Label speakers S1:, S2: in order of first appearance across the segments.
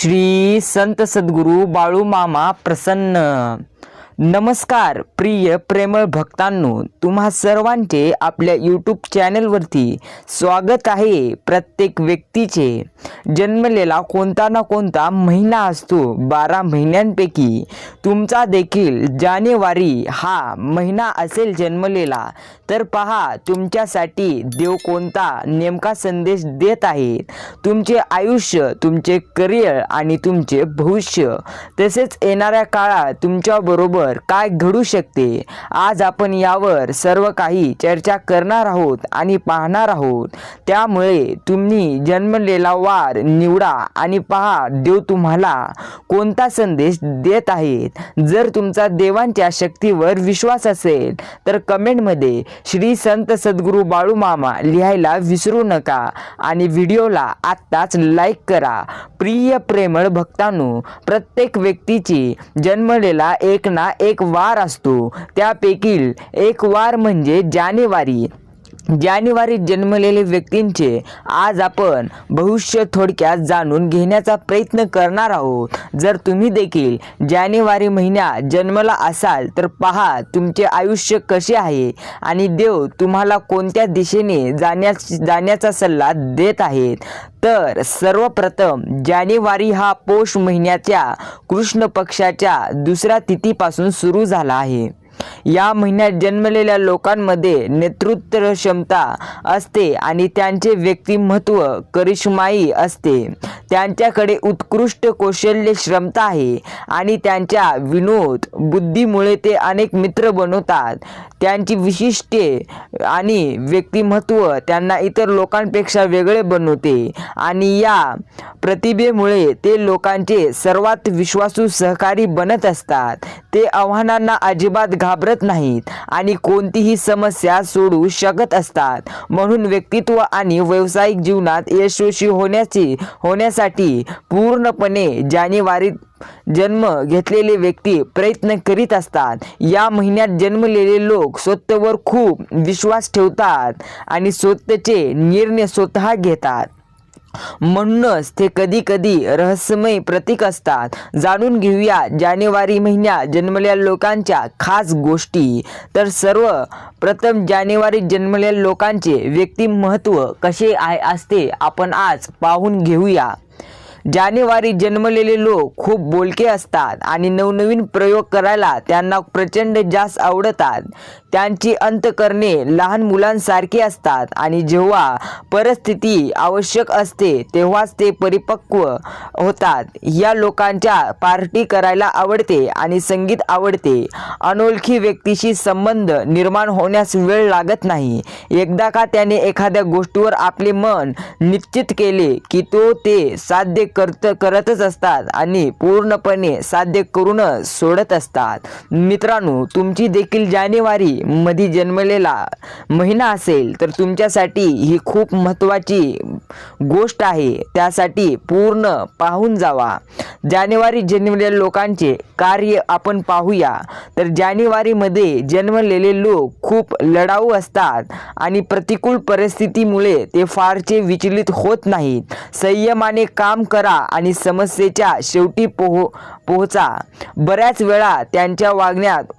S1: श्री संत सद्गुरू बाळू मामा प्रसन्न. नमस्कार प्रिय प्रेमळ भक्तांनो तुम्हा सर्वांचे आपल्या यूट्यूब चॅनलवरती स्वागत आहे प्रत्येक व्यक्तीचे. जन्मलेला कोणता ना कोणता महिना असतो बारा महिन्यांपैकी. तुमचा देखील जानेवारी हा महिना असेल जन्मलेला. तर पहा तुमच्यासाठी देव कोणता नेमका संदेश देत आहे तुमचे आयुष्य तुमचे करिअर आणि तुमचे भविष्य. तसेच येणाऱ्या काळात तुमच्याबरोबर काय घडू शकते? आज आपण यावर सर्व काही चर्चा करणार आहोत आणि पाहणार आहोत. त्यामुळे तुम्ही जन्मलेला वार निवडा आणि पहा देव तुम्हाला कोणता संदेश देत आहेत. जर तुमचा देवांच्या शक्तीवर विश्वास असेल तर कमेंटमध्ये श्री संत सद्गुरू बाळूमामा लिहायला विसरू नका आणि व्हिडिओला आत्ताच लाईक करा. प्रिय प्रेमळ भक्तांनो प्रत्येक व्यक्तीची जन्मलेला एक ना एक वार असतो. त्यापैकी एक वार म्हणजे जानेवारी. जानेवारीत जन्मलेले व्यक्तींचे आज आपण भविष्य थोडक्यात जाणून घेण्याचा प्रयत्न करणार आहोत. जर तुम्ही देखील जानेवारी महिन्यात जन्मला असाल तर पहा तुमचे आयुष्य कसे आहे आणि देव तुम्हाला कोणत्या दिशेने जाण्या जाण्याचा सल्ला देत आहेत. तर सर्वप्रथम जानेवारी हा पौष महिन्याच्या कृष्ण पक्षाच्या दुसऱ्या तिथीपासून सुरू झाला आहे. या महिन्यात जन्मलेल्या लोकांमध्ये नेतृत्व क्षमता असते आणि त्यांचे व्यक्तिमत्व करिश्माई असते. त्यांच्याकडे उत्कृष्ट कौशल्य क्षमता आहे आणि त्यांच्या विनोद बुद्धीमुळे ते अनेक मित्र बनवतात. त्यांची विशिष्टे आणि व्यक्तिमत्व त्यांना इतर लोकांपेक्षा वेगळे बनवते आणि या प्रतिभेमुळे ते लोकांचे सर्वात विश्वासू सहकारी बनत असतात. ते आव्हानांना अजिबात घा घाबरत नाहीत आणि कोणतीही समस्या सोडू शकत असतात. म्हणून व्यक्तित्व आणि व्यावसायिक जीवनात यशस्वी होण्याची होण्यासाठी पूर्णपणे जानेवारीत जन्म घेतलेले व्यक्ती प्रयत्न करीत असतात. या महिन्यात जन्मलेले लोक स्वतःवर खूप विश्वास ठेवतात आणि स्वतःचे निर्णय स्वतः घेतात. म्हणूनच ते कधी कधी रहस्यमय प्रतीक असतात. जाणून घेऊया जानेवारी महिन्यात जन्मलेल्या लोकांच्या खास गोष्टी. तर सर्व प्रथम जानेवारीत जन्मलेल्या लोकांचे व्यक्तिमहत्व कसे आहे असते आपण आज पाहून घेऊया. जानेवारी जन्मलेले लोक खूप बोलके असतात आणि नवनवीन प्रयोग करायला त्यांना प्रचंड जास्त आवडतात. त्यांची अंतकरणे लहान मुलांसारखी असतात आणि जेव्हा परिस्थिती आवश्यक असते तेव्हाच ते परिपक्व होतात. या लोकांच्या पार्टी करायला आवडते आणि संगीत आवडते. अनोळखी व्यक्तीशी संबंध निर्माण होण्यास वेळ लागत नाही. एकदा का त्याने एखाद्या गोष्टीवर आपले मन निश्चित केले की तो ते साध्य करत करतच असतात आणि पूर्णपणे साध्य करूनच सोडत असतात. मित्रांनो तुमची देखील जानेवारी मध्ये जन्मलेला महिना असेल तर तुमच्यासाठी ही खूप महत्त्वाची गोष्ट आहे. त्यासाठी पूर्ण पाहून जावा. जानेवारी जन्मलेल्या लोकांचे कार्य आपण पाहूया. तर जानेवारीमध्ये जन्मलेले लोक खूप लढाऊ असतात आणि प्रतिकूल परिस्थितीमुळे ते फारचे विचलित होत नाहीत. संयमाने काम करा आणि समस्येच्या शेवटी पोहो पोहोचा. बऱ्याच वेळा त्यांच्या वागण्यात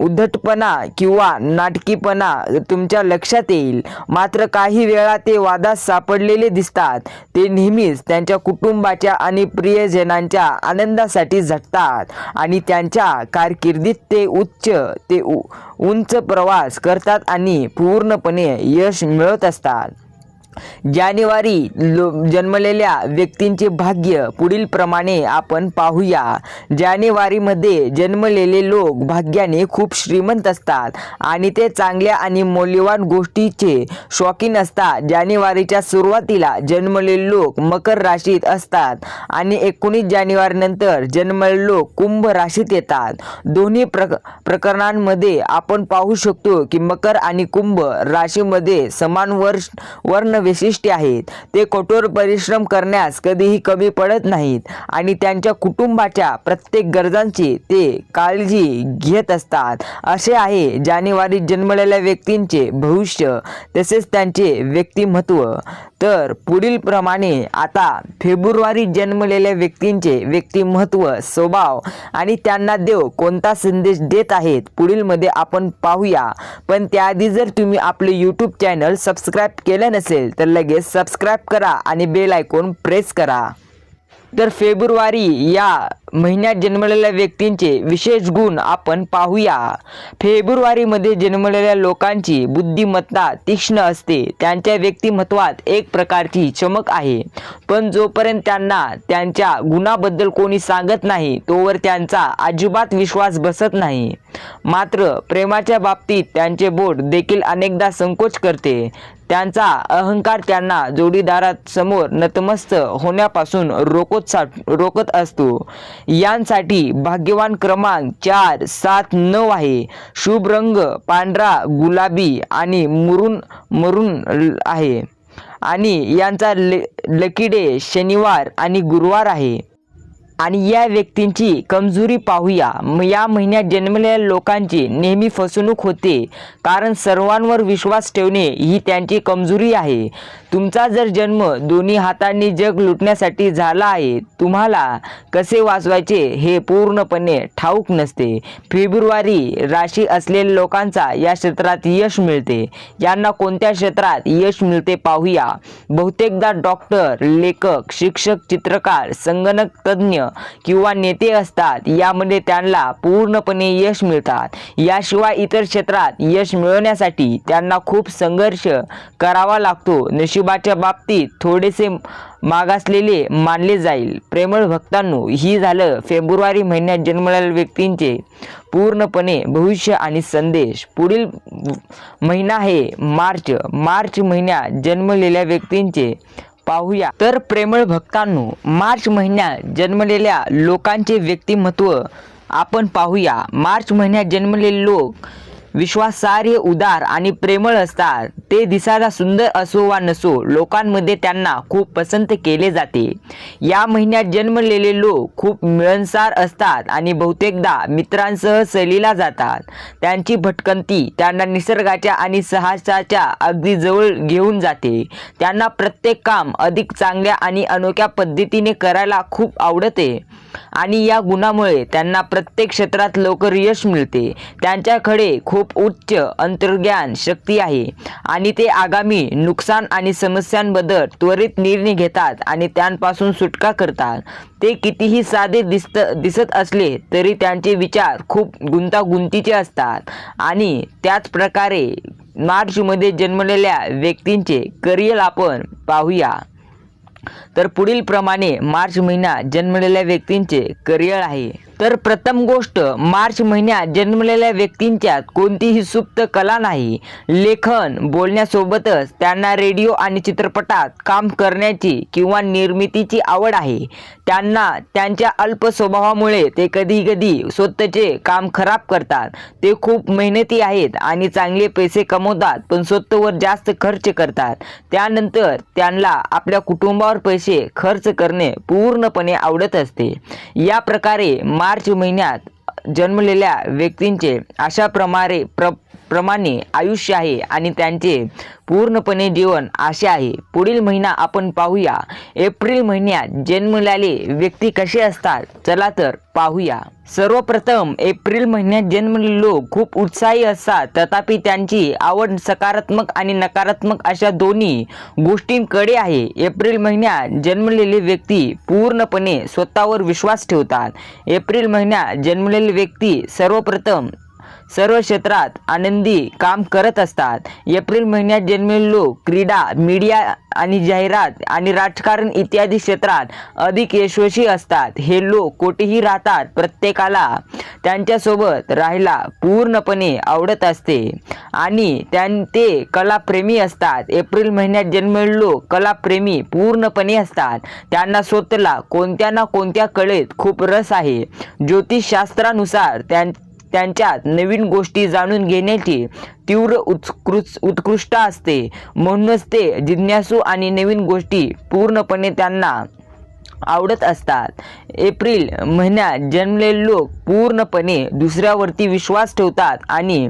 S1: उद्धटपणा किंवा नाटकीपणा तुमच्या लक्षात येईल. मात्र काही वेळा ते वादात सापडलेले दिसतात. ते नेहमीच त्यांच्या कुटुंबाच्या आणि प्रियजनांच्या आनंदासाठी झटतात आणि त्यांच्या कारकिर्दीत ते उच्च ते उ उंच प्रवास करतात आणि पूर्णपणे यश मिळवत असतात. जानेवारी जन्मलेल्या व्यक्तींचे भाग्य पुढील प्रमाणे आपण पाहूया. जानेवारीमध्ये जन्मलेले लोक भाग्याने खूप श्रीमंत असतात आणि ते चांगल्या आणि मौल्यवान गोष्टीचे शौकीन असतात. जानेवारीच्या सुरुवातीला जन्मलेले लोक मकर राशीत असतात आणि एकोणीस जानेवारीनंतर जन्मलेले लोक कुंभ राशीत येतात. दोन्ही प्रक प्रकरणांमध्ये आपण पाहू शकतो की मकर आणि कुंभ राशीमध्ये समान वर्ष वर्ण वैशिष्ट्ये आहेत. ते कठोर परिश्रम करण्यास कधीही कमी पडत नाहीत आणि त्यांच्या कुटुंबाच्या प्रत्येक गरजांची ते काळजी घेत असतात. असे आहे जानेवारीत जन्मलेल्या व्यक्तींचे भविष्य तसेच त्यांचे व्यक्तिमत्व. तर पुढील प्रमाणे आता फेब्रुवारी जन्मलेल्या व्यक्तींचे व्यक्तिमत्व स्वभाव आणि त्यांना देव कोणता संदेश देत आहेत पुढीलमध्ये आपण पाहूया. पण त्याआधी जर तुम्ही आपले यूट्यूब चॅनल सबस्क्राईब केलं नसेल तर लगेच सबस्क्राईब करा आणि बेल आयकॉन प्रेस करा. तर फेब्रुवारी या महिन्यात जन्मलेल्या व्यक्तींचे विशेष गुण आपण पाहूया. फेब्रुवारीमध्ये जन्मलेल्या लोकांची बुद्धिमत्ता तीक्ष्ण असते. त्यांच्या व्यक्तिमत्वात एक प्रकारची चमक आहे. पण जोपर्यंत त्यांना त्यांच्या गुणाबद्दल कोणी सांगत नाही तोवर त्यांचा अजिबात विश्वास बसत नाही. मात्र प्रेमाच्या बाबतीत त्यांचे बोट देखील अनेकदा संकोच करते. त्यांचा अहंकार त्यांना जोडीदारात समोर नतमस्त होण्यापासून रोकत साठ रोकत असतो. यांसाठी भाग्यवान क्रमांक चार सात नऊ आहे. शुभ रंग पांढरा गुलाबी आणि मुरून मरून आहे. आणि यांचा ल लकी शनिवार आणि गुरुवार आहे. आणि या व्यक्तींची कमजोरी पाहूया. या महिन्यात जन्मलेल्या लोकांची नेहमी फसवणूक होते. कारण सर्वांवर विश्वास ठेवणे ही त्यांची कमजोरी आहे. तुमचा जर जन्म दोन्ही हातांनी जग लुटण्यासाठी झाला आहे तुम्हाला कसे वाचवायचे हे पूर्णपणे ठाऊक नसते. फेब्रुवारी राशी असलेल्या लोकांचा या क्षेत्रात यश मिळते. यांना कोणत्या क्षेत्रात यश मिळते पाहूया. बहुतेकदा डॉक्टर लेखक शिक्षक चित्रकार संगणक तज्ज्ञ किंवा नेते असतात. यामध्ये त्यांना पूर्णपणे यश मिळतात. याशिवाय इतर क्षेत्रात यश मिळवण्यासाठी त्यांना खूप संघर्ष करावा लागतो. नशीब नशिबाच्या बाबतीत थोडेसे मागासलेले मानले जाईल. प्रेमळ भक्तांनो ही झालं फेब्रुवारी महिन्यात जन्मलेल्या व्यक्तींचे पूर्णपणे भविष्य आणि संदेश. पुढील महिना आहे मार्च. मार्च महिन्यात जन्मलेल्या व्यक्तींचे पाहूया. तर प्रेमळ भक्तांनो मार्च महिन्यात जन्मलेल्या लोकांचे व्यक्तिमत्व आपण पाहूया. मार्च महिन्यात जन्मलेले लोक विश्वासार्ह उदार आणि प्रेमळ असतात. ते दिसायला सुंदर असो वा नसो लोकांमध्ये त्यांना खूप पसंत केले जाते. या महिन्यात जन्मलेले लोक खूप मिळनसार असतात आणि बहुतेकदा मित्रांसह सहलीला जातात. त्यांची भटकंती त्यांना निसर्गाच्या आणि साहसाच्या अगदी जवळ घेऊन जाते. त्यांना प्रत्येक काम अधिक चांगल्या आणि अनोख्या पद्धतीने करायला खूप आवडते. आणि या गुणामुळे त्यांना प्रत्येक क्षेत्रात लवकर यश मिळते. त्यांच्याकडे खूप खूप उच्च अंतर्ज्ञान शक्ती आहे. आणि ते आगामी नुकसान आणि समस्यांबद्दल त्वरित निर्णय घेतात आणि त्यांपासून सुटका करतात. ते कितीही साधे दिसत दिसत असले तरी त्यांचे विचार खूप गुंतागुंतीचे असतात. आणि त्याच प्रकारे मार्चमध्ये जन्मलेल्या व्यक्तींचे करिअर आपण पाहूया. तर पुढील प्रमाणे मार्च महिना जन्मलेल्या व्यक्तींचे करिअर आहे. तर प्रथम गोष्ट मार्च महिन्यात जन्मलेल्या व्यक्तींच्यात कोणतीही सुप्त कला नाही. लेखन बोलण्यासोबतच त्यांना रेडिओ आणि चित्रपटात काम करण्याची किंवा निर्मितीची आवड आहे. त्यांना त्यांच्या अल्प स्वभावामुळे ते कधी कधी स्वतःचे काम खराब करतात. ते खूप मेहनती आहेत आणि चांगले पैसे कमवतात पण स्वतःवर जास्त खर्च करतात. त्यानंतर त्यांना आपल्या कुटुंबावर पैसे खर्च करणे पूर्णपणे आवडत असते. या प्रकारे मार्च महिन्यात जन्मलेल्या व्यक्तींचे अशा प्रमाणे प्र प्रमाणे आयुष्य आहे आणि त्यांचे पूर्णपणे जीवन असे आहे. पुढील महिना आपण पाहूया. एप्रिल महिन्यात जन्मलेले व्यक्ती कसे असतात? चला तर पाहूया. सर्वप्रथम एप्रिल महिन्यात जन्मलेले लोक खूप उत्साही असतात. तथापि त्यांची आवड सकारात्मक आणि नकारात्मक अशा दोन्ही गोष्टींकडे आहे. एप्रिल महिन्यात जन्मलेले व्यक्ती पूर्णपणे स्वतःवर विश्वास ठेवतात. एप्रिल महिन्यात जन्मलेले व्यक्ती सर्वप्रथम सर्व क्षेत्रात आनंदी काम करत असतात. एप्रिल महिन्यात जन्मेल लोक क्रीडा मीडिया आणि जाहिरात आणि राजकारण इत्यादी क्षेत्रात अधिक यशस्वी असतात. हे लोक कोठेही राहतात प्रत्येकाला त्यांच्यासोबत राहायला पूर्णपणे आवडत असते. आणि त्यां ते कलाप्रेमी असतात. एप्रिल महिन्यात जन्मेल लोक कलाप्रेमी पूर्णपणे असतात. त्यांना स्वतःला कोणत्या ना कोणत्या कलेत खूप रस आहे. ज्योतिषशास्त्रानुसार त्यां त्यांच्यात नवीन गोष्टी जाणून घेण्याची तीव्र उत्कृष्ट उत्कृष्ट असते. म्हणूनच ते जिज्ञासू आणि नवीन गोष्टी पूर्णपणे त्यांना आवडत असतात. एप्रिल महिन्यात जन्मलेले लोक पूर्णपणे दुसऱ्यावरती विश्वास ठेवतात आणि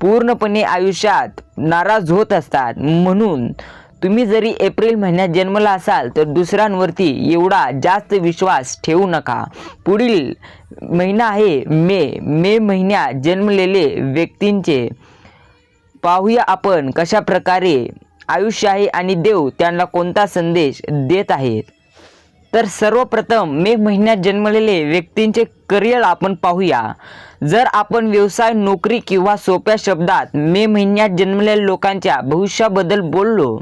S1: पूर्णपणे आयुष्यात नाराज होत असतात. म्हणून तुम्ही जरी एप्रिल महिन्यात जन्मला असाल तर दुसऱ्यांवरती एवढा जास्त विश्वास ठेवू नका. पुढील महिना आहे मे. मे महिन्यात जन्मलेले व्यक्तींचे पाहूया आपण कशा प्रकारे आयुष्य आहे आणि देव त्यांना कोणता संदेश देत आहेत. तर सर्वप्रथम मे महिन्यात जन्मलेले व्यक्तींचे करिअर आपण पाहूया. जर आपण व्यवसाय नोकरी किंवा सोप्या शब्दात मे महिन्यात जन्मलेल्या लोकांच्या भविष्याबद्दल बोललो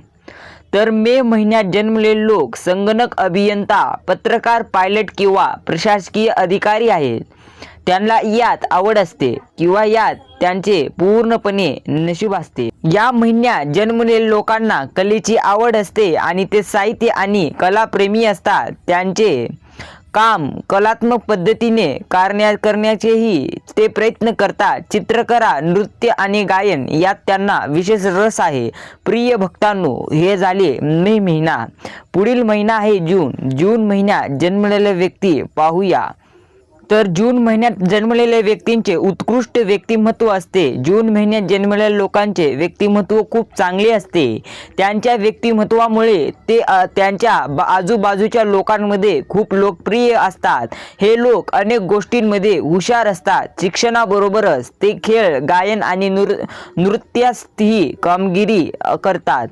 S1: तर मे महिन्यात जन्मलेले लोक संगणक अभियंता पत्रकार पायलट किंवा प्रशासकीय अधिकारी आहेत. त्यांना यात आवड असते किंवा यात त्यांचे पूर्णपणे नशीब असते. या महिन्यात जन्मलेल्या लोकांना कलेची आवड असते आणि ते साहित्य आणि कलाप्रेमी असतात. त्यांचे काम कलात्मक पद्धतीने करण्या करण्याचेही ते प्रयत्न करतात चित्रकला नृत्य आणि गायन यात त्यांना विशेष रस आहे. प्रिय भक्तांनो हे झाले मे महिना. पुढील महिना आहे जून. जून महिन्यात जन्मलेल्या व्यक्ती पाहूया. तर जून महिन्यात जन्मलेल्या व्यक्तींचे उत्कृष्ट व्यक्तिमत्व असते. जून महिन्यात जन्मलेल्या लोकांचे व्यक्तिमत्व खूप चांगले असते. त्यांच्या व्यक्तिमत्वामुळे ते त्यांच्या बा- आजूबाजूच्या लोकांमध्ये खूप लोकप्रिय असतात. हे लोक अनेक गोष्टींमध्ये हुशार असतात. शिक्षणाबरोबरच ते खेळ गायन आणि नृ नृत्यातही कामगिरी करतात.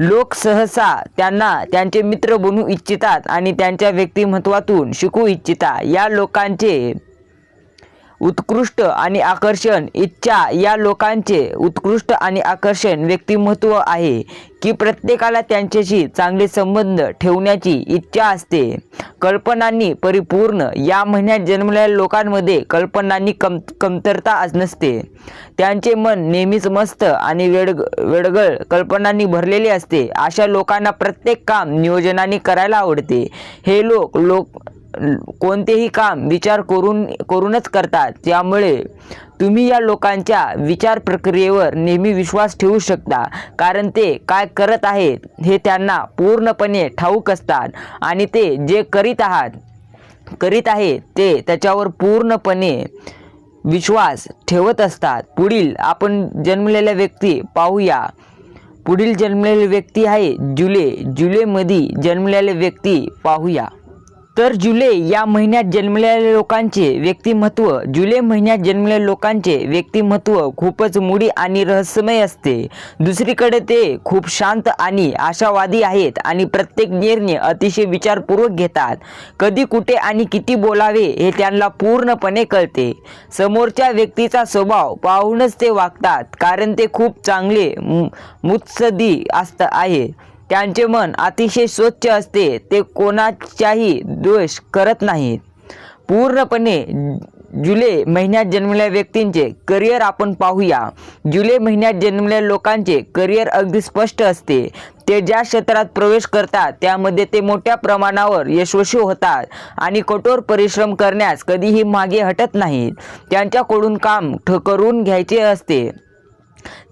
S1: लोक सहसा त्यांना त्यांचे मित्र बनवू इच्छितात आणि त्यांच्या व्यक्तिमत्वातून शिकू इच्छिता. या लोकांचे उत्कृष्ट आणि आकर्षण इच्छा या लोकांचे उत्कृष्ट आणि आकर्षण व्यक्तिमत्व आहे की प्रत्येकाला त्यांच्याशी चांगले संबंध ठेवण्याची इच्छा असते. कल्पनांनी परिपूर्ण या महिन्यात जन्मलेल्या लोकांमध्ये कल्पनांनी कम कमतरता नसते. त्यांचे मन नेहमीच मस्त आणि वेडग वेडगळ कल्पनांनी भरलेले असते. अशा लोकांना प्रत्येक काम नियोजनाने करायला आवडते. हे लोक लोक कोणतेही काम विचार करून करूनच करतात. त्यामुळे तुम्ही या लोकांच्या विचार प्रक्रियेवर नेहमी विश्वास ठेवू शकता. कारण ते काय करत आहेत हे त्यांना पूर्णपणे ठाऊक असतात. आणि ते जे करीत आहात करीत आहेत ते त्याच्यावर पूर्णपणे विश्वास ठेवत असतात. पुढील आपण जन्मलेल्या व्यक्ती पाहूया. पुढील जन्मलेली व्यक्ती आहे जुलै. जुलैमध्ये जन्मलेले व्यक्ती पाहूया. तर जुलै या महिन्यात जन्मलेल्या लोकांचे व्यक्तिमत्व जुलै महिन्यात जन्मलेल्या लोकांचे व्यक्तिमत्व खूपच मुडी आणि रहस्यमय असते. दुसरीकडे ते खूप शांत आणि आशावादी आहेत आणि प्रत्येक निर्णय अतिशय विचारपूर्वक घेतात. कधी कुठे आणि किती बोलावे हे त्यांना पूर्णपणे कळते. समोरच्या व्यक्तीचा स्वभाव पाहूनच ते वागतात कारण ते खूप चांगले मु- मुत्सदी असत आहे. त्यांचे मन अतिशय स्वच्छ असते ते कोणाच्याही द्वेष करत नाहीत. पूर्णपणे जुलै महिन्यात जन्मलेल्या व्यक्तींचे करिअर आपण पाहूया. जुलै महिन्यात जन्मलेल्या लोकांचे करिअर अगदी स्पष्ट असते. ते ज्या क्षेत्रात प्रवेश करतात त्यामध्ये ते मोठ्या प्रमाणावर यशस्वी होतात आणि कठोर परिश्रम करण्यास कधीही मागे हटत नाहीत. त्यांच्याकडून काम ठ करून घ्यायचे असते.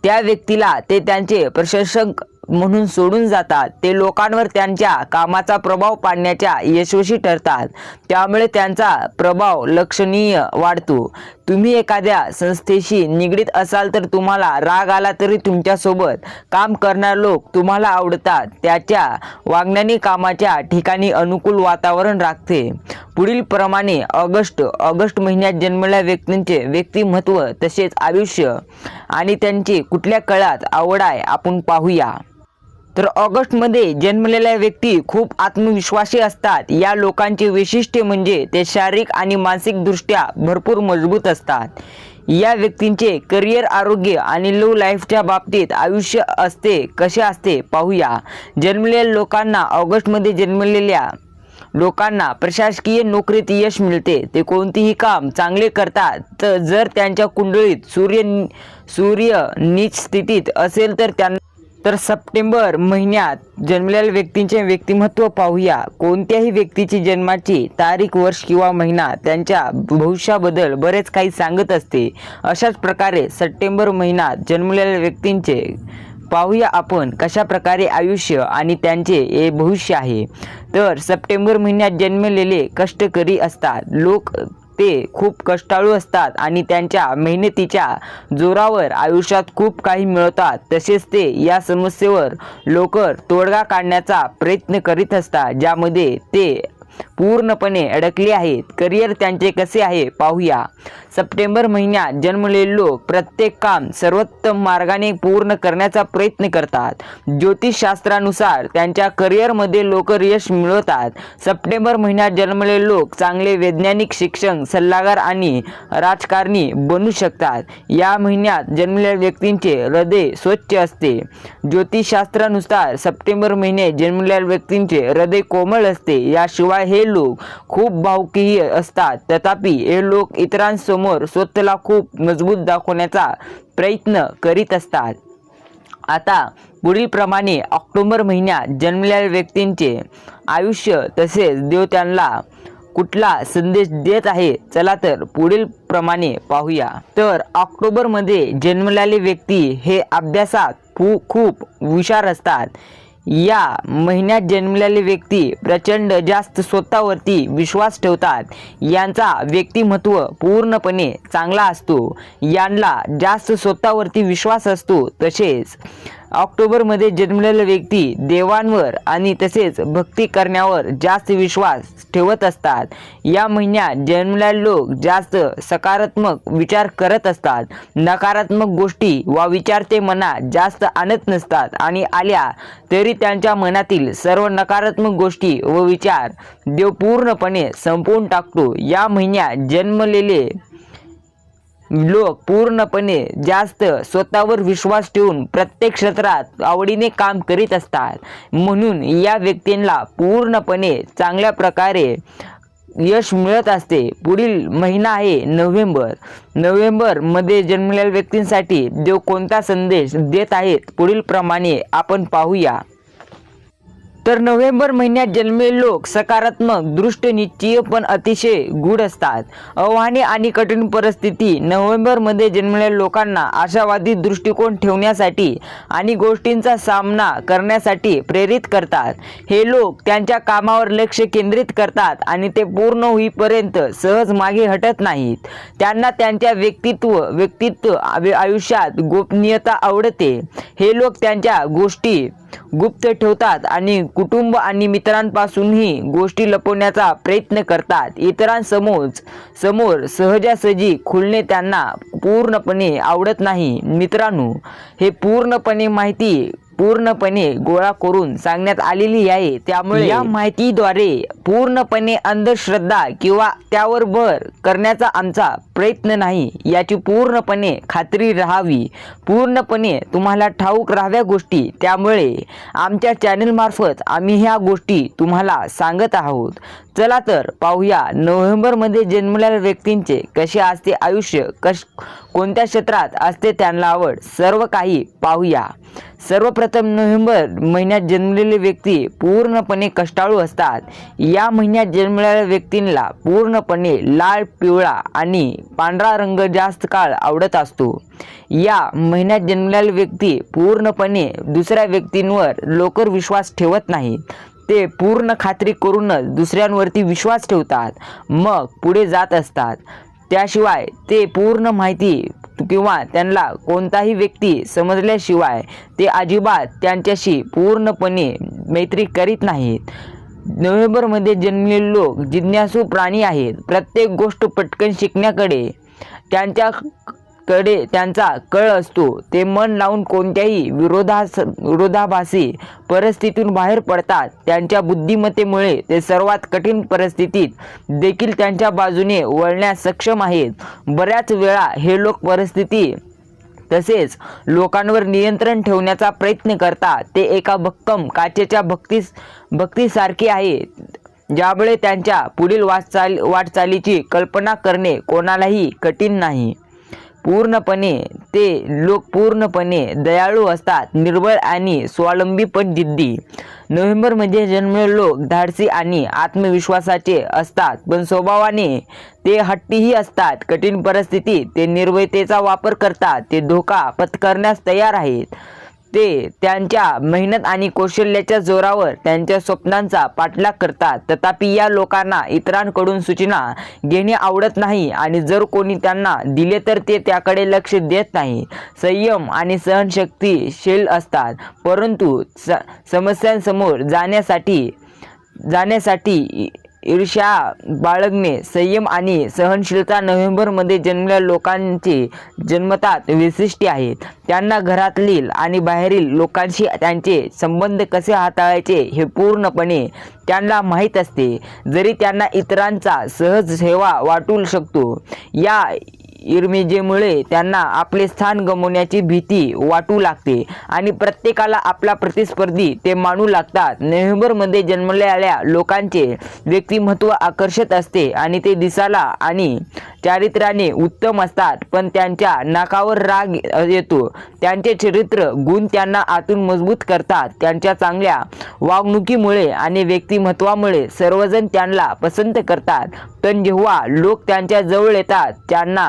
S1: त्या व्यक्तीला ते त्यांचे प्रशंसक म्हणून सोडून जातात. ते लोकांवर त्यांच्या कामाचा प्रभाव पाडण्याच्या यशस्वी ठरतात. त्यामुळे त्यांचा प्रभाव लक्षणीय वाढतो. तुम्ही एखाद्या संस्थेशी निगडीत असाल तर तुम्हाला राग आला तरी तुमच्यासोबत काम करणारे लोक तुम्हाला आवडतात. त्याच्या वागण्याने कामाच्या ठिकाणी अनुकूल वातावरण राखते. पुढील प्रमाणे ऑगस्ट ऑगस्ट महिन्यात जन्मलेल्या व्यक्तींचे व्यक्तिमत्व तसेच आयुष्य आणि त्यांची कुठल्या काळात आवड आहे आपण पाहूया. तर ऑगस्टमध्ये जन्मलेल्या व्यक्ती खूप आत्मविश्वासी असतात. या लोकांचे वैशिष्ट्य म्हणजे ते शारीरिक आणि मानसिकदृष्ट्या भरपूर मजबूत असतात. या व्यक्तींचे करिअर आरोग्य आणि लो लाईफच्या बाबतीत आयुष्य असते कसे असते पाहूया. जन्मलेल्या लोकांना ऑगस्टमध्ये जन्मलेल्या लोकांना प्रशासकीय नोकरीत यश मिळते. ते कोणतेही काम चांगले करतात. तर जर त्यांच्या कुंडळीत सूर्य सूर्य नीच स्थितीत असेल तर त्यांना तर सप्टेंबर महिन्यात जन्मलेल्या व्यक्तींचे व्यक्तिमत्व पाहूया. कोणत्याही व्यक्तीची जन्माची तारीख वर्ष किंवा महिना त्यांच्या भविष्याबद्दल बरेच काही सांगत असते. अशाच प्रकारे सप्टेंबर महिन्यात जन्मलेल्या व्यक्तींचे पाहूया आपण कशा प्रकारे आयुष्य आणि त्यांचे हे भविष्य आहे. तर सप्टेंबर महिन्यात जन्मलेले कष्टकरी असतात. लोक ते खूप कष्टाळू असतात आणि त्यांच्या मेहनतीच्या जोरावर आयुष्यात खूप काही मिळवतात. तसेच ते या समस्येवर लवकर तोडगा काढण्याचा प्रयत्न करीत असतात ज्यामध्ये ते पूर्णपणे अडकले आहेत. करिअर त्यांचे कसे आहे पाहूया. सप्टेंबर महिन्यात जन्मलेले लोक प्रत्येक काम सर्वोत्तम मार्गाने पूर्ण करण्याचा प्रयत्न करतात. ज्योतिषशास्त्रानुसार त्यांच्या करिअरमध्ये लोक यश मिळवतात. सप्टेंबर महिन्यात जन्मलेले लोक चांगले वैज्ञानिक शिक्षण सल्लागार आणि राजकारणी बनू शकतात. या महिन्यात जन्मलेल्या व्यक्तींचे हृदय स्वच्छ असते. ज्योतिषशास्त्रानुसार सप्टेंबर महिने जन्मलेल्या व्यक्तींचे हृदय कोमल असते. याशिवाय हे लोक खूप भावकीही असतात. तथापि हे लोक इतरांसमोर स्वतःला खूप मजबूत दाखवण्याचा प्रयत्न करीत असतात. आता पुढील प्रमाणे ऑक्टोबर महिन्यात जन्मलेल्या व्यक्तींचे आयुष्य तसेच देव त्यांना कुठला संदेश देत आहे चला तर पुढील प्रमाणे पाहूया. तर ऑक्टोबरमध्ये जन्मलेले व्यक्ती हे अभ्यासात खूप हुशार असतात. या महिन्यात जन्मलेले व्यक्ती प्रचंड जास्त स्वतःवरती विश्वास ठेवतात. यांचा व्यक्तिमत्व पूर्णपणे चांगला असतो. यांना जास्त स्वतःवरती विश्वास असतो तसेच ऑक्टोबरमध्ये जन्मलेला व्यक्ती देवांवर आणि तसेच भक्ती करण्यावर जास्त विश्वास ठेवत असतात. या महिन्यात जन्मलेले लोक जास्त सकारात्मक विचार करत असतात. नकारात्मक गोष्टी वा विचार ते मनात जास्त आणत नसतात आणि आल्या तरी त्यांच्या मनातील सर्व नकारात्मक गोष्टी व विचार देव पूर्णपणे संपवून टाकतो. या महिन्यात जन्मलेले लोक पूर्णपणे जास्त स्वतःवर विश्वास ठेवून प्रत्येक क्षेत्रात आवडीने काम करीत असतात. म्हणून या व्यक्तींना पूर्णपणे चांगल्या प्रकारे यश मिळत असते. पुढील महिना आहे नोव्हेंबर. नोव्हेंबरमध्ये जन्मलेल्या व्यक्तींसाठी देव कोणता संदेश देत आहेत पुढील प्रमाणे आपण पाहूया. तर नोव्हेंबर महिन्यात जन्मे लोक सकारात्मक दृष्ट निश्चय पण अतिशय गूढ असतात. आव्हाने आणि कठीण परिस्थिती नोव्हेंबरमध्ये जन्मलेल्या लोकांना आशावादी दृष्टिकोन ठेवण्यासाठी आणि गोष्टींचा सामना करण्यासाठी प्रेरित करतात. हे लोक त्यांच्या कामावर लक्ष केंद्रित करतात आणि ते पूर्ण होईपर्यंत सहज मागे हटत नाहीत. त्यांना त्यांच्या व्यक्तित्व व्यक्तित्व आयुष्यात गोपनीयता आवडते. हे लोक त्यांच्या गोष्टी गुप्त ठेवतात आणि कुटुंब आणि मित्रांपासूनही गोष्टी लपवण्याचा प्रयत्न करतात. इतरांसमोर समोर सहजासहजी खुलणे त्यांना पूर्णपणे आवडत नाही. मित्रांनो हे पूर्णपणे माहिती पूर्णपणे गोळा करून सांगण्यात आलेली आहे. त्यामुळे या माहितीद्वारे पूर्णपणे अंधश्रद्धा किंवा त्यावर भर करण्याचा आमचा प्रयत्न नाही. याची पूर्णपणे खात्री राहावी. पूर्णपणे तुम्हाला ठाऊक राहाव्या गोष्टी. त्यामुळे आमच्या चॅनलमार्फत आम्ही ह्या गोष्टी तुम्हाला सांगत आहोत. चला तर पाहूया नोव्हेंबरमध्ये जन्मलेल्या व्यक्तींचे कसे असते आयुष्य कश कोणत्या क्षेत्रात असते त्यांना आवड. सर्व काही पाहूया. सर्वप्रथम नोव्हेंबर महिन्यात जन्मलेले व्यक्ती पूर्णपणे कष्टाळू असतात. या महिन्यात जन्मलेल्या व्यक्तींना पूर्णपणे लाल पिवळा आणि पांढरा रंग जास्त काळ आवडत असतो. या महिन्यात जन्मलेले व्यक्ती पूर्णपणे दुसऱ्या व्यक्तींवर लवकर विश्वास ठेवत नाहीत ते पूर्ण खात्री करूनच दुसऱ्यांवरती विश्वास ठेवतात. मग पुढे जात असतात. त्याशिवाय ते पूर्ण माहिती किंवा त्यांना कोणताही व्यक्ती समजल्याशिवाय ते अजिबात त्यांच्याशी पूर्णपणे मैत्री करीत नाहीत. नोव्हेंबरमध्ये जन्मलेले लोक जिज्ञासू प्राणी आहेत. प्रत्येक गोष्ट पटकन शिकण्याकडे त्यांच्या कडे त्यांचा कळ असतो. ते मन लावून कोणत्याही विरोधास विरोधाभासी परिस्थितीतून बाहेर पडतात. त्यांच्या बुद्धिमत्तेमुळे ते सर्वात कठीण परिस्थितीत देखील त्यांच्या बाजूने वळण्यास सक्षम आहेत. बऱ्याच वेळा हे लोक परिस्थिती तसेच लोकांवर नियंत्रण ठेवण्याचा प्रयत्न करतात. ते एका भक्कम काचेच्या भक्तीस भक्तीसारखे आहे ज्यामुळे त्यांच्या पुढील वाटचाल वाटचालीची कल्पना करणे कोणालाही कठीण नाही. पूर्णपणे ते लोक पूर्णपणे दयाळू असतात निर्बळ आणि स्वावलंबी पण जिद्दी नोव्हेंबरमध्ये जन्मलेले लोक धाडसी आणि आत्मविश्वासाचे असतात पण स्वभावाने ते हट्टीही असतात. कठीण परिस्थितीत ते निर्भयतेचा वापर करतात ते धोका पत्करण्यास तयार आहेत. ते त्यांच्या मेहनत आणि कौशल्याच्या जोरावर त्यांच्या स्वप्नांचा पाठलाग करतात. तथापि या लोकांना इतरांकडून सूचना घेणे आवडत नाही आणि जर कोणी त्यांना दिले तर ते त्याकडे लक्ष देत नाही. संयम आणि सहनशक्तीशील असतात परंतु स समस्यांसमोर जाण्यासाठी जाण्यासाठी ईर्ष्या बाळगणे संयम आणि सहनशीलता नोव्हेंबरमध्ये जन्मलेल्या लोकांची जन्मतात वैशिष्ट्ये आहेत. त्यांना घरातील आणि बाहेरील लोकांशी त्यांचे संबंध कसे हाताळायचे हे पूर्णपणे त्यांना माहीत असते. जरी त्यांना इतरांचा सहज सेवा वाटू शकतो या इर्मिजेमुळे त्यांना आपले स्थान गमावण्याची भीती वाटू लागते आणि प्रत्येकाला आपला प्रतिस्पर्धी ते मानू लागतात. नोव्हेंबरमध्ये जन्मलेल्या लोकांचे व्यक्तिमत्व आकर्षक असते आणि ते दिसायला आणि चारित्र्याने उत्तम असतात पण त्यांच्या नाकावर राग येतो. त्यांचे चरित्र गुण त्यांना आतून मजबूत करतात. त्यांच्या चांगल्या वागणुकीमुळे आणि व्यक्तिमत्वामुळे सर्वजण त्यांना पसंत करतात. पण जेव्हा लोक त्यांच्या जवळ येतात त्यांना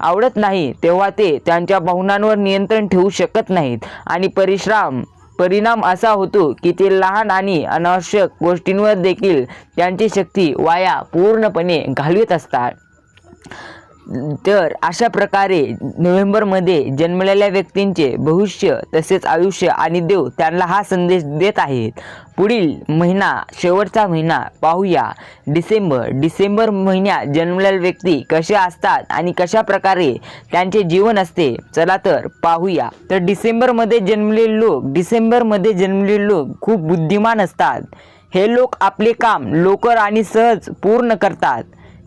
S1: आवडत नाही तेव्हा ते त्यांच्या भावनांवर नियंत्रण ठेवू शकत नाहीत. आणि परिश्रम परिणाम असा होतो की ते लहान आणि अनावश्यक गोष्टींवर देखील त्यांची शक्ती वाया पूर्णपणे घालवीत असतात. तर अशा प्रकारे नोव्हेंबरमध्ये जन्मलेल्या व्यक्तींचे भविष्य तसेच आयुष्य आणि देव त्यांना हा संदेश देत आहेत. पुढील महिना शेवटचा महिना पाहूया. डिसेंबर डिसेंबर महिन्यात जन्मलेल्या व्यक्ती कशा असतात आणि कशा प्रकारे त्यांचे जीवन असते? चला तर पाहूया. तर डिसेंबरमध्ये जन्मलेले लोक डिसेंबरमध्ये जन्मलेले लोक खूप बुद्धिमान असतात. हे लोक आपले काम लवकर आणि सहज पूर्ण करतात.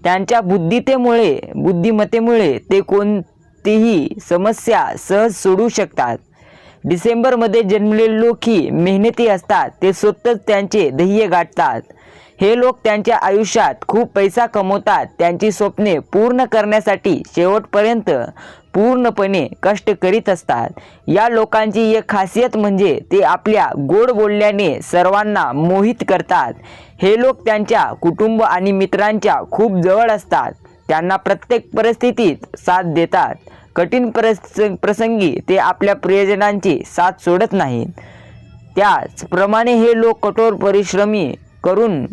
S1: त्यांच्या बुद्धितेमुळे बुद्धिमत्तेमुळे ते कोणतीही समस्या सहज सोडू शकतात. डिसेंबरमध्ये जन्मलेले लोक ही मेहनती असतात ते स्वतःच त्यांचे ध्येय गाठतात. हे लोक त्यांच्या आयुष्यात खूप पैसा कमवतात. त्यांची स्वप्ने पूर्ण करण्यासाठी शेवटपर्यंत पूर्णपणे कष्ट करीत असतात. या लोकांची एक खासियत म्हणजे ते आपल्या गोड बोलल्याने सर्वांना मोहित करतात. हे लोक त्यांच्या कुटुंब आणि मित्रांच्या खूप जवळ असतात. त्यांना प्रत्येक परिस्थितीत साथ देतात. कठीण परस प्रसंगी ते आपल्या प्रियजनांची साथ सोडत नाहीत. त्याचप्रमाणे हे लोक कठोर परिश्रमी करून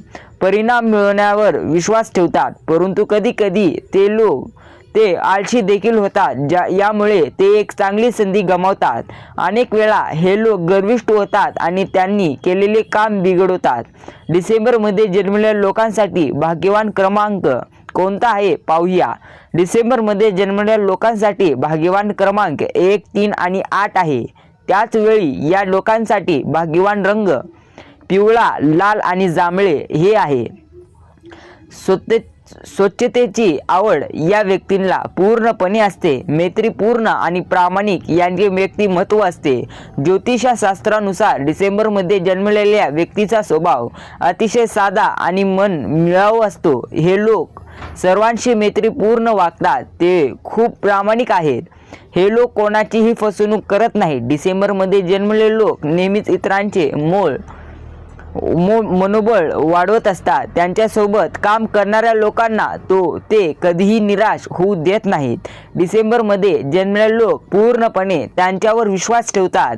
S1: परिणाम मिळवण्यावर विश्वास ठेवतात. परंतु कधी कधी ते लोक ते आळशी देखील होतात ज्या यामुळे ते एक चांगली संधी गमावतात. अनेक वेळा हे लोक गर्विष्ट होतात आणि त्यांनी केलेले काम बिघडवतात. डिसेंबरमध्ये जन्मलेल्या लोकांसाठी भाग्यवान क्रमांक कोणता आहे पाहूया. डिसेंबरमध्ये जन्मलेल्या लोकांसाठी भाग्यवान क्रमांक एक तीन आणि आठ आहे. त्याचवेळी या लोकांसाठी भाग्यवान रंग पिवळा लाल आणि जांभळे हे आहे. स्वते स्वच्छतेची आवड या व्यक्तींना पूर्णपणे असते. मैत्रीपूर्ण आणि प्रामाणिक यांचे व्यक्तिमत्व असते. ज्योतिषशास्त्रानुसार डिसेंबरमध्ये जन्मलेल्या व्यक्तीचा स्वभाव अतिशय साधा आणि मन मिळावू असतो. हे लोक सर्वांशी मैत्रीपूर्ण वागतात. ते खूप प्रामाणिक आहेत. हे लोक कोणाचीही फसवणूक करत नाहीत. डिसेंबरमध्ये जन्मलेले लोक नेहमीच इतरांचे मोल मो मनोबळ वाढवत असतात. त्यांच्यासोबत काम करणाऱ्या लोकांना तो ते कधीही निराश होऊ देत नाहीत. डिसेंबरमध्ये जन्मलेले लोक पूर्णपणे त्यांच्यावर विश्वास ठेवतात.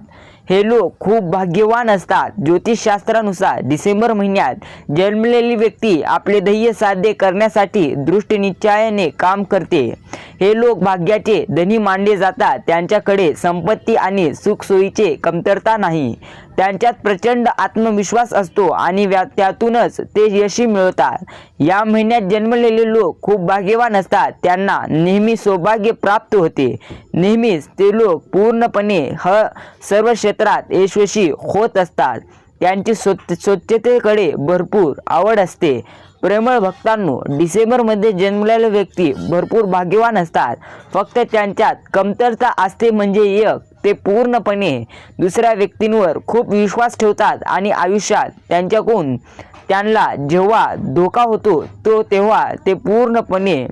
S1: हे लोक खूप भाग्यवान असतात. ज्योतिषशास्त्रानुसार डिसेंबर महिन्यात जन्मलेली व्यक्ती आपले ध्येय साध्य करण्यासाठी दृष्टीनिश्चयाने काम करते. हे लोक भाग्याचे धनी मानले जातात. त्यांच्याकडे संपत्ती आणि सुखसोयीचे कमतरता नाही. त्यांच्यात प्रचंड आत्मविश्वास असतो आणि व्या त्यातूनच ते यशी मिळवतात. या महिन्यात जन्मलेले लोक खूप भाग्यवान असतात. त्यांना नेहमी सौभाग्य प्राप्त होते. नेहमीच ते लोक पूर्णपणे ह सर्व क्षेत्रात यशस्वी होत असतात. त्यांची स्वच्छ स्वच्छतेकडे भरपूर आवड असते. प्रेमळ भक्तांनो डिसेंबरमध्ये जन्मलेले व्यक्ती भरपूर भाग्यवान असतात. फक्त त्यांच्यात कमतरता असते म्हणजे एक ते पूर्णपणे दुसऱ्या व्यक्तींवर खूप विश्वास ठेवतात आणि आयुष्यात त्यांच्याकडून त्यांना जेव्हा धोका होतो तो तेव्हा ते पूर्णपणे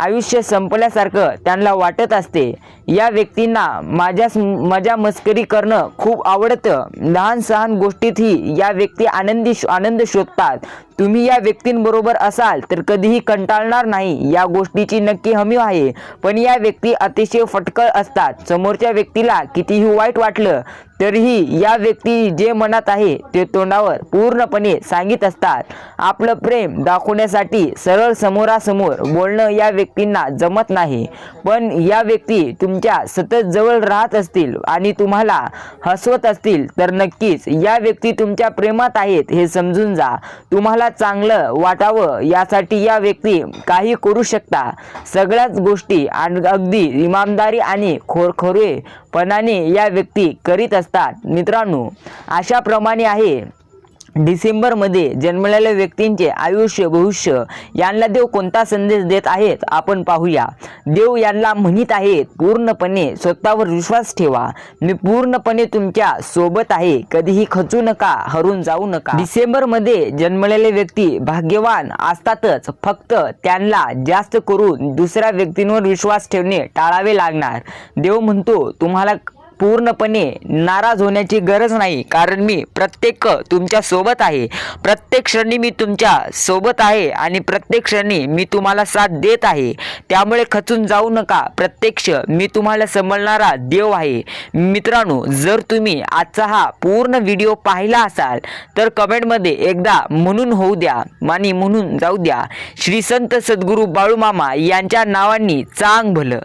S1: आयुष्य संपल्यासारखं त्यांना वाटत असते. या व्यक्तींना माझ्या मजा मस्करी करणं खूप आवडतं. लहान सहान गोष्टीतही या व्यक्ती आनंदी आनंद शोधतात. तुम्ही या व्यक्तींबरोबर असाल तर कधीही कंटाळणार नाही. या गोष्टीची नक्की हमी आहे. पण या व्यक्ती अतिशय फटकळ असतात. समोरच्या व्यक्तीला कितीही वाईट वाटलं तरीही या व्यक्ती जे मनात आहे ते तोंडावर पूर्णपणे सांगित असतात. आपलं प्रेम दाखवण्यासाठी सरळ समोरासमोर बोलणं या व्यक्तींना जमत नाही. पण या व्यक्ती तुमच्या सतत जवळ राहत असतील आणि तुम्हाला हसवत असतील तर नक्कीच या व्यक्ती तुमच्या प्रेमात आहेत हे समजून जा. तुम्हाला चांगलं वाटावं यासाठी या व्यक्ती काही करू शकता. सगळ्याच गोष्टी अगदी इमानदारी आणि खोरखोरेपणाने या व्यक्ती करीत असतात. मित्रांनो अशाप्रमाणे आहे. डिसेंबरमध्ये जन्मलेल्या व्यक्तींचे आयुष्य भविष्य यांना देव कोणता संदेश देत आहेत आपण पाहूया. देव यांना म्हणत आहेत पूर्णपणे स्वतःवर विश्वास ठेवा. मी पूर्णपणे तुमच्यासोबत आहे कधीही खचू नका हरून जाऊ नका. डिसेंबरमध्ये जन्मलेले व्यक्ती भाग्यवान असतातच फक्त त्यांना जास्त करून दुसऱ्या व्यक्तींवर विश्वास ठेवणे टाळावे लागणार. देव म्हणतो तुम्हाला पूर्णपणे नाराज होण्याची गरज नाही. कारण मी प्रत्येक तुमच्यासोबत आहे. प्रत्येक क्षणी मी तुमच्यासोबत आहे आणि प्रत्येक क्षणी मी तुम्हाला साथ देत आहे. त्यामुळे खचून जाऊ नका. प्रत्यक्ष मी तुम्हाला समजणारा देव आहे. मित्रांनो जर तुम्ही आजचा हा पूर्ण व्हिडिओ पाहिला असाल तर कमेंटमध्ये एकदा म्हणून होऊ द्या आणि म्हणून जाऊ द्या. श्री संत सद्गुरू बाळूमामा यांच्या नावांनी चांग भलं